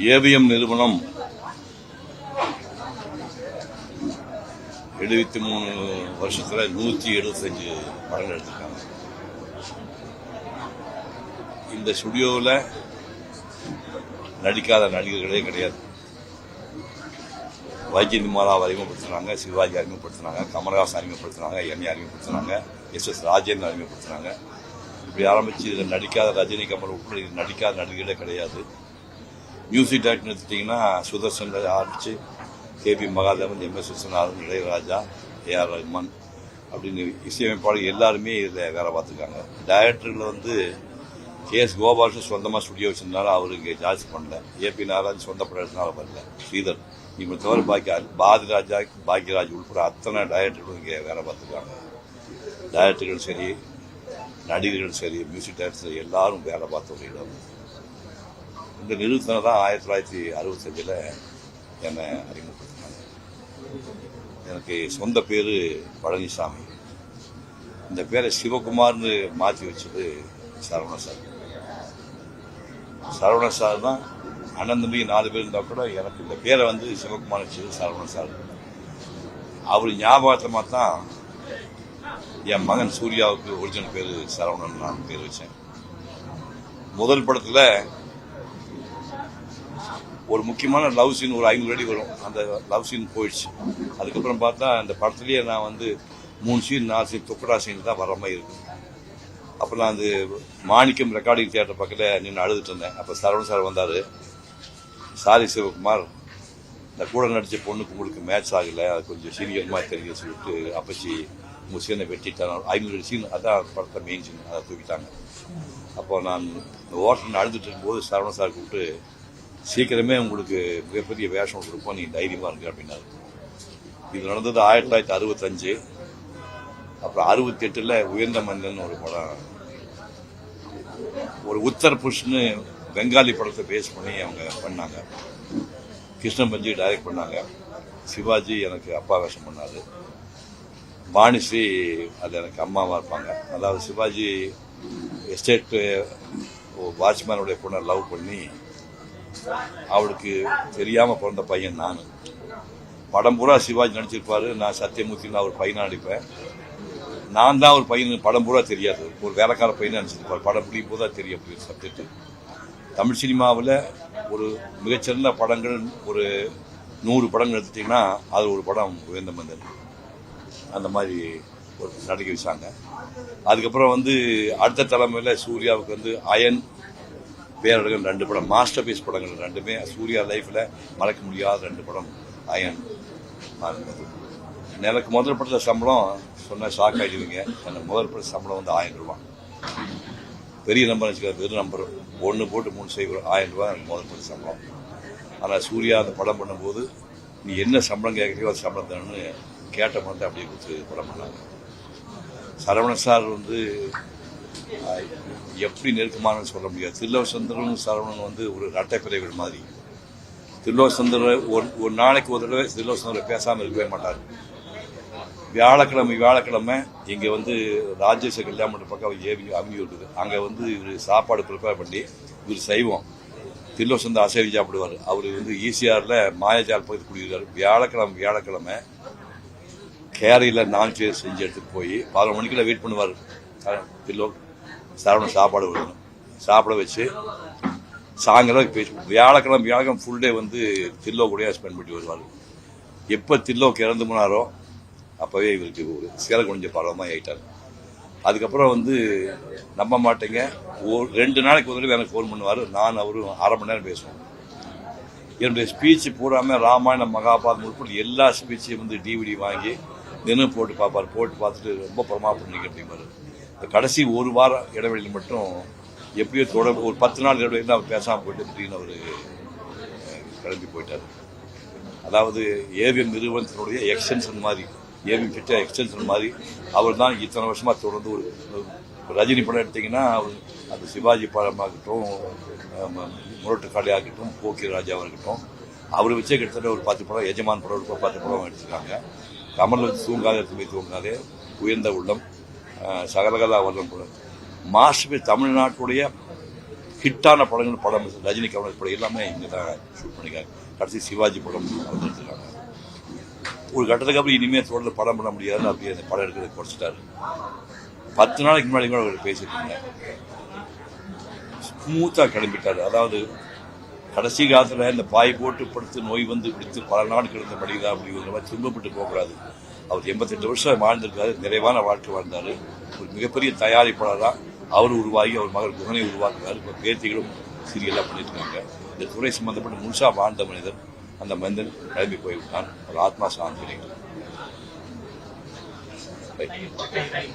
AVM நிறுவனம் எழுபத்தி மூணு வருஷத்தில் நூற்றி எழுபத்தஞ்சு படங்கள் எடுத்திருக்காங்க. இந்த ஸ்டுடியோவில் நடிக்காத நடிகர்களே கிடையாது. வைஜந்தி மாலாவை அறிமுகப்படுத்துனாங்க சிவாஜி அறிமுகப்படுத்தினாங்க கமலஹாசன் அறிமுகப்படுத்தினாங்க என்னை அறிமுகப்படுத்துனாங்க எஸ் எஸ் ராஜேந்திரன் அறிமுகப்படுத்தினாங்க இப்படி ஆரம்பித்து இதில் நடிக்காத ரஜினி கமல் உட்பட நடிக்காத நடிகர்களே கிடையாது. மியூசிக் டைரக்டர் எடுத்துட்டிங்கன்னா சுதர்சன் ஆரம்பிச்சு KB Mahadevan MS Viswanathan Ilaiyaraaja AR Rahman அப்படின்னு இசையமைப்பாளர் எல்லாருமே இதில் வேலை பார்த்துருக்காங்க. டைரக்டரில் வந்து கே எஸ் கோபாலகிருஷ்ணன் சொந்தமாக ஸ்டுடியோ வச்சிருந்தால அவரு இங்கே ஜாஸ்தி பண்ணல. ஏபி நாராயண் சொந்த படம் எடுத்தனால வரல ஸ்ரீதர். இவங்க தவிர பாக்கி பாதிராஜா பாக்யராஜ் உள்பட அத்தனை டைரக்டர்களும் இங்கே வேலை பார்த்துருக்காங்க. டைரக்டர்கள் சரி நடிகர்கள் சரி மியூசிக் டைரக்டர் சரி எல்லாரும் வேலை பார்த்த ஒரு இடம். இந்த நிறுவனத்தை தான் ஆயிரத்தி தொள்ளாயிரத்தி அறுபத்தஞ்சில் என்னை அறிமுகப்படுத்தினாங்க. எனக்கு சொந்த பேர் பழனிசாமி. இந்த பேரை சிவகுமார்னு மாற்றி வச்சது சரவண சார். சரவண சார் தான் அண்ணன் தம்பி நாலு பேர் இருந்தால் கூட எனக்கு இந்த பேரை வந்து சிவகுமார் வச்சது சரவண சார். அவர் ஞாபகத்தமாக தான் என் மகன் சூர்யாவுக்கு ஒரிஜினல் பேர் சரவணன் நான் பேர் வச்சேன். முதல் படத்தில் ஒரு முக்கியமான லவ் சீன் ஒரு ஐநூறு அடி வரும். அந்த லவ் சீன் போயிடுச்சு. அதுக்கப்புறம் பார்த்தா அந்த படத்துலேயே நான் வந்து மூணு சீன் நாலு சீன் துக்கடா சீன் தான் வர மாதிரி இருக்கு. அப்போ நான் அந்த மாணிக்கம் ரெக்கார்டிங் தியேட்டர் பக்கத்தில் நின்று அழுதுட்டு இருந்தேன். அப்போ சரவண சார் வந்தார். சாரி சிவகுமார் இந்த கூட நடித்த பொண்ணுக்கு உங்களுக்கு மேட்ச் ஆகலை. அது கொஞ்சம் சீனியர் மாதிரி தெரியுது சொல்லிட்டு அப்பச்சி உங்கள் சீனை வெட்டிட்டாங்க. ஐநூறு சீன் அதான் படத்தை மெயின் சீன். அதை தூக்கிட்டாங்க. அப்போ நான் ஓட்டல் அழுதுட்டு இருக்கும்போது சரவண சார் கூப்பிட்டு சீக்கிரமே உங்களுக்கு மிகப்பெரிய வேஷம் கொடுப்போம். நீ தைரியமாக இருக்கு அப்படின்னாரு இது நடந்தது ஆயிரத்தி தொள்ளாயிரத்தி அறுபத்தஞ்சு. அப்புறம் அறுபத்தி எட்டில் உயர்ந்த மன்னன் ஒரு படம். ஒரு உத்தர் புஷ்னு பெங்காலி படத்தை பேஸ் பண்ணி அவங்க பண்ணாங்க. கிருஷ்ணபஞ்சி டைரக்ட் பண்ணாங்க. சிவாஜி எனக்கு அப்பா வேஷம் பண்ணார். வாணிஸ்ரீ அது எனக்கு அம்மாவாக இருப்பாங்க. அதாவது சிவாஜி எஸ்டேட்டு வாட்ச்மேனுடைய பொண்ணை லவ் பண்ணி அவளுக்கு தெரியாமல் பிறந்த பையன் நான். படம் பூரா சிவாஜி நடிச்சிருப்பாரு. நான் சத்யமூர்த்தின்னு அவர் பையனாக நடிப்பேன். நான் தான் ஒரு பையன். படம் பூரா தெரியாது. ஒரு வேலைக்கார பையனாக நினச்சிருப்பார் படம் பிடிக்கும் போது தான் தெரியும் அப்படி சப்ஜெக்ட் தமிழ் சினிமாவில் ஒரு மிகச்சிறந்த படங்கள் ஒரு நூறு படங்கள் எடுத்துட்டிங்கன்னா அது ஒரு படம் உயர்ந்த மந்தன் அந்த மாதிரி ஒரு நடிக்க வச்சாங்க அதுக்கப்புறம் வந்து அடுத்த தலைமையில் சூர்யாவுக்கு வந்து அயன் பேரழகன் ரெண்டு படம் மாஸ்டர் பீஸ் படங்கள் ரெண்டுமே சூர்யா லைஃப்பில் மறக்க முடியாத ரெண்டு படம் அயன் எனக்கு முதல் படத்தில் சம்பளம் சொன்ன ஷாக் ஆகிடுவீங்க எனக்கு முதல் படத்த சம்பளம் வந்து ஆயிரம் ரூபா பெரிய நம்பர் வச்சுக்கிற வெறும் நம்பர் ஒன்று போட்டு மூணு செய்கிறோம் ஆயிரம் ரூபா எனக்கு முதல் படத்த சம்பளம். ஆனால் சூர்யா அந்த படம் பண்ணும்போது நீ என்ன சம்பளம் கேட்குறியோ அது சம்பளம் தரணும்னு கேட்ட மாதிரி அப்படியே கொடுத்து படம் பண்ணாங்க. சரவண சார் வந்து எப்படி நெருக்கமானு சொல்ல முடியாது. திருலோசந்திரனும் சரவணன் வந்து ஒரு இரட்டை மாதிரி. திருலோசந்திர ஒரு ஒரு நாளைக்கு ஒரு தடவை திருலோசந்திர பேசாமல் இருக்கவே மாட்டார். வியாழக்கிழமை வியாழக்கிழமை இங்கே வந்து ராஜேஷ கல்யாணம் பக்கம் ஏவி அமி இருக்குது அங்கே வந்து இவர் சாப்பாடு ப்ரிப்பேர் பண்ணி இவர் சைவம் திருலோசந்த அசைவி சாப்பிடுவார். அவர் வந்து ஈசிஆரில் மாயாஜால் பகுதி குடிக்கிறார் வியாழக்கிழமை வியாழக்கிழமை கேரையில் நான் செஞ்சு எடுத்துகிட்டு போய் பதினொரு மணிக்கெல்லாம் வெயிட் பண்ணுவார். பில்லோ சரவணம் சாப்பாடு விடணும் சாப்பிட வச்சு சாயங்காலம் பேசி வியாழக்கிழமை வியாழக்கிழமை ஃபுல் டே வந்து தில்லோ கூட ஸ்பெண்ட் பண்ணி வருவார் எப்போ தில்லோக்கு இறந்து போனாரோ அப்போவே இவருக்கு ஒரு சிற கொஞ்சம் பழமாக ஆயிட்டார் அதுக்கப்புறம் வந்து நம்ப மாட்டேங்க. ஒரு ரெண்டு நாளைக்கு ஒரு தடவை எனக்கு ஃபோன் பண்ணுவார். நான் அவரும் அரை மணி நேரம் பேசுவோம். என்னுடைய ஸ்பீச்சு பூராமல் ராமாயணம் மகாபாரதம் உட்பட எல்லா ஸ்பீச்சையும் வந்து டிவிடி வாங்கி நின்று போட்டு பார்ப்பார் போட்டு பார்த்துட்டு ரொம்ப பிரமா பண்ணிக்க அப்படிம்பாரு கடைசி ஒரு வாரம் இடைவெளியில் மட்டும் எப்படியோ தொடர்பு ஒரு பத்து நாள் இடைவெளியில் அவர் பேசாமல் போயிட்டு திடீர்னு அவர் கிளம்பி போயிட்டார். அதாவது ஏவிஎம் நிறுவனத்தினுடைய எக்ஸ்டென்ஷன் மாதிரி ஏவிஎம் கிட்ட எக்ஸ்டென்ஷன் மாதிரி அவர் தான் இத்தனை வருஷமாக தொடர்ந்து ஒரு ரஜினி படம் எடுத்திங்கன்னா அவர் அது சிவாஜி படமாகட்டும் முரட்டு காளியாகட்டும் போக்கி ராஜாவாக இருக்கட்டும் அவர் வச்சே கிட்டத்தட்ட ஒரு பத்து படம் எஜமான் படம் ஒரு பத்து படம் எடுத்திருக்காங்க. கமல் வச்சு தூங்காத தூங்காதே உயர்ந்த உள்ளம் சகலகலா வல்லம் கூட மாஸ்டர் தமிழ்நாட்டுடைய ஹிட்டான படங்கள் படம் ரஜினி கமல் படம் எல்லாமே இங்கே தான் ஷூட் பண்ணிக்காங்க கடைசி சிவாஜி படம் வந்துருக்காங்க ஒரு கட்டத்துக்கு அப்புறம் இனிமேல் தொடர்ந்து படம் பண்ண முடியாதுன்னு அப்படியே அந்த படம் எடுக்கிறத குறைச்சிட்டாரு. பத்து நாளைக்கு முன்னாடி கூட அவர் பேசியிருக்காங்க ஸ்மூத்தாக கிளம்பிட்டார். அதாவது கடைசி காலத்தில் இந்த பாய் போட்டு படுத்து நோய் வந்து பிடித்து பல நாள் கிடந்த படிதா அப்படிங்கிற மாதிரி துன்பப்பட்டு போகக்கூடாது. அவர் எண்பத்தெட்டு வருஷம் வாழ்ந்திருக்காரு. நிறைவான வாழ்க்கை வாழ்ந்தார். ஒரு மிகப்பெரிய தயாரிப்பாளராக அவர் உருவாகி அவர் மகள் குகனை உருவாக்குறாரு இப்போ பேத்திகளும் சீரியலாக பண்ணியிருக்காங்க இந்த துறை சம்பந்தப்பட்ட முழுசாக வாழ்ந்த மனிதர் அந்த மனிதன் கிளம்பி போய்விட்டான் ஒரு ஆத்மா சாந்தி